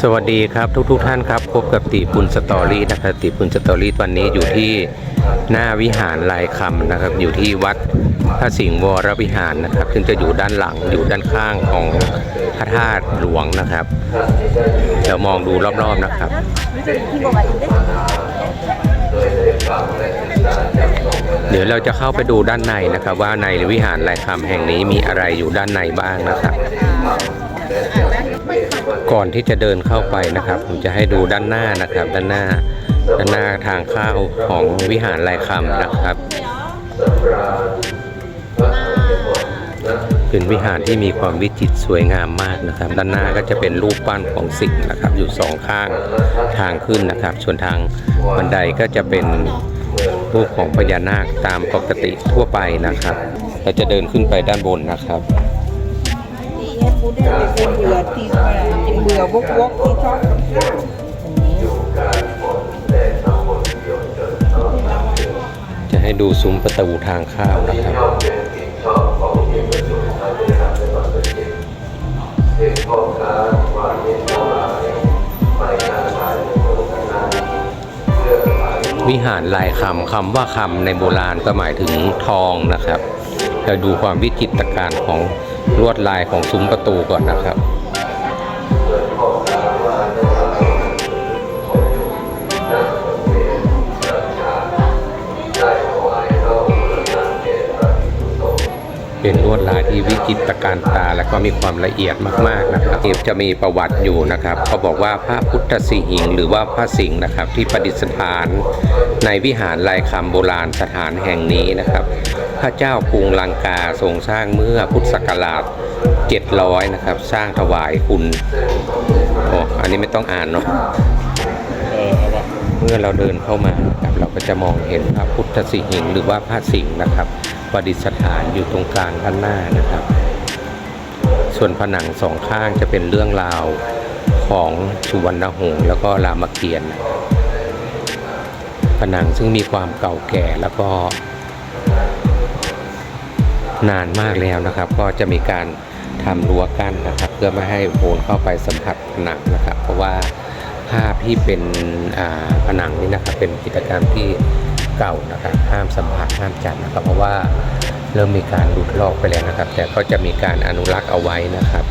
สวัสดีครับทุกทุกๆท่านครับ พบกับติปุนสตอรี่นะครับติปุนสตอรี่วันนี้อยู่ที่หน้าวิหารลายคำนะครับ อยู่ที่วัดพระสิงห์วรวิหารนะครับ ซึ่งจะอยู่ด้านหลังอยู่ด้านข้างของพระธาตุหลวงนะครับเดี๋ยวมองดูรอบๆนะครับ เดี๋ยวเราจะเข้าไปดูด้านในนะครับ ว่าในวิหารลายคำแห่งนี้มีอะไรอยู่ด้านในบ้างนะครับ ก่อนที่จะเดินเข้าไปนะครับ ผมจะให้ดูด้านหน้านะครับ ด้านหน้า ด้านหน้าทางเข้าของวิหารลายคำนะครับเป็นวิหารที่มีความวิจิตรสวยงามมากนะครับ ด้านหน้าก็จะเป็นรูปปั้นของสิงห์นะครับ อยู่สองข้างทางขึ้นนะครับ ส่วนทางบันไดก็จะเป็น รูปของพญานาคตามปกติทั่วไปนะครับเราจะเดินขึ้นไปด้านบนนะครับให้พูดได้เป็นเบื่อที่เบื่อวกวกที่ชอบจะให้ดูซุ้มประตูทางเข้าวนะครับ วิหารลายคำคำว่าคำในโบราณก็หมายถึงทองนะครับเราดูความวิจิตรการของลวดลายของซุ้มประตูก่อนนะครับ เป็นลวดลายที่วิจิตรการตา และก็มีความละเอียดมากๆนะครับจะมีประวัติอยู่นะครับเขาบอกว่าพระพุทธสิหิงค์หรือว่าพระสิงห์นะครับ ที่ประดิษฐาน ในวิหารลายคำโบราณสถานแห่งนี้นะครับ พระเจ้ากรุงลังกาทรงสร้างเมื่อพุทธศักราช 700 นะครับ สร้างถวายคุณโอ้อันนี้ไม่ต้องอ่านเนาะเมื่อเราเดินเข้ามานะครับเราก็ จะมองเห็นพระพุทธสิหิงค์หรือว่าพระสิงห์นะครับประดิษฐานอยู่ตรงกลางด้านหน้านะครับ ส่วนผนังสองข้างจะเป็นเรื่องราวของสุวรรณหงส์แล้วก็รามเกียรติ์ผนังซึ่งมีความเก่าแก่แล้วก็นานมากแล้วนะครับ ก็จะมีการทำรั้วกั้นนะครับ เพื่อไม่ให้โคนเข้าไปสัมผัสผนังนะครับ เพราะว่าาพที่เป็นผนังนี่นะครับเป็นกิจกรรมที่เก่านะครับห้ามสัมผัสห้ามจับนะครับ เพราะว่าเริ่มมีการหลุดลอกไปแล้วนะครับ แต่ก็จะมีการอนุรักษ์เอาไว้นะครับ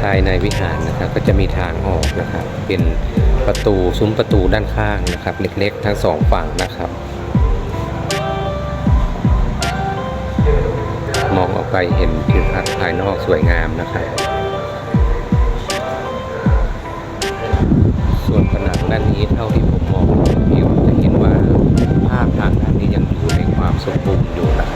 ภายในวิหารนะครับก็จะมีทางออกนะครับ เป็นประตูซุ้มประตูด้านข้างนะครับ เล็กๆ ทั้งสองฝั่งนะครับ มองออกไปเห็นทิวทัศน์ภายนอกสวยงามนะครับ วนผนังด้านนี้เท่าที่ผมมองผิวจะเห็นว่าภาพทางด้านนี้ยังอยู่ในความสมบูรณ์อยู่นะครับ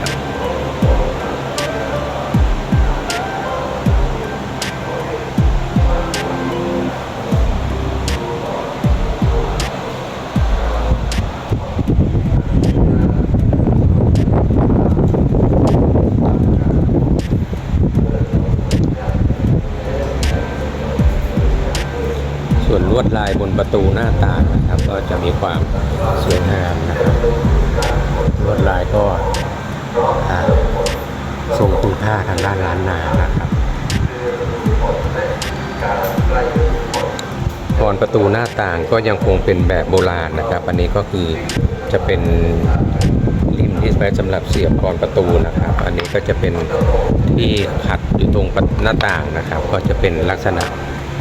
ส่วนลวดลายบนประตูหน้าต่างนะครับ ก็จะมีความสวยงามนะครับลวดลายก็ทรงคุณค่าทางด้านล้านนานะครับกรประตูหน้าต่างก็ยังคงเป็นแบบโบราณนะครับ อันนี้ก็คือจะเป็นริมที่ไว้สำหรับเสียบกรประตูนะครับ อันนี้ก็จะเป็นที่ขัดอยู่ตรงหน้าต่างนะครับ ก็จะเป็นลักษณะ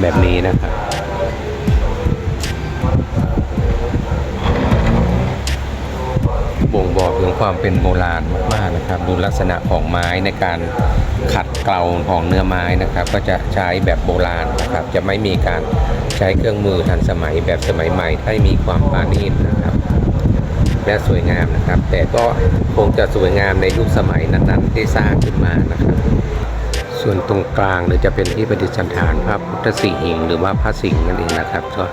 แบบนี้นะครับ บ่งบอกถึง ความเป็นโบราณมากๆนะครับ ดูลักษณะของไม้ในการขัดเกลาของเนื้อไม้นะครับ ก็จะใช้แบบโบราณนะครับ จะไม่มีการใช้เครื่องมือทันสมัยแบบสมัยใหม่ที่มีความปราณีตนะครับ และสวยงามนะครับ แต่ก็คงจะสวยงามในยุคสมัยนั้นๆที่สร้างขึ้นมานะครับ ส่วนตรงกลางเนี่ยจะเป็นที่ประดิษฐานพระพุทธสิหิงค์หรือว่าพระสิงห์นั่นเองนะครับ ก็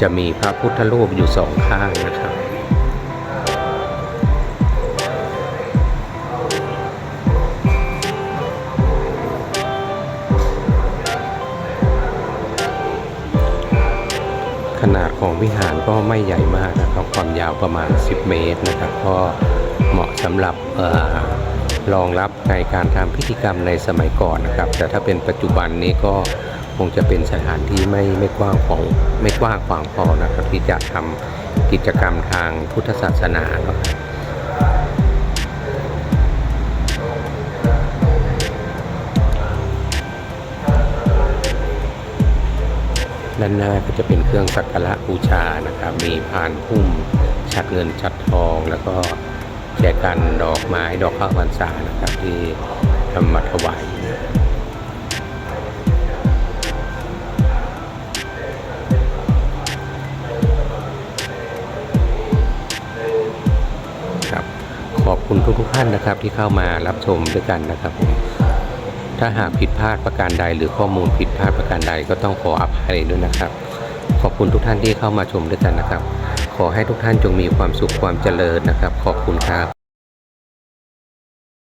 จะมีพระพุทธรูปอยู่สองข้างนะครับ ของวิหารก็ไม่ใหญ่มากนะครับ ความยาวประมาณ 10 เมตรนะครับ ก็เหมาะสำหรับรองรับในการทำพิธีกรรมในสมัยก่อนนะครับ แต่ถ้าเป็นปัจจุบันนี้ก็คงจะเป็นสถานที่ไม่ไม่กว้างของไม่กว้างขวางพอนะครับ ที่จะทำกิจกรรมทางพุทธศาสนาเนาะ ด้านหน้าก็จะเป็นเครื่องสักการะบูชานะครับ มีพานพุ่มชัดเงินชัดทอง แล้วก็แจกันดอกไม้ดอกข้าวพรรษานะครับ ที่ทำมาถวายครับขอบคุณทุกๆท่านนะครับที่เข้ามารับชมด้วยกันนะครับผม ถ้าหากผิดพลาดประการใด หรือข้อมูลผิดพลาดประการใดก็ต้องขออภัยด้วยนะครับ ขอบคุณทุกท่านที่เข้ามาชมด้วยกันนะครับ ขอให้ทุกท่านจงมีความสุขความเจริญนะครับ ขอบคุณครับ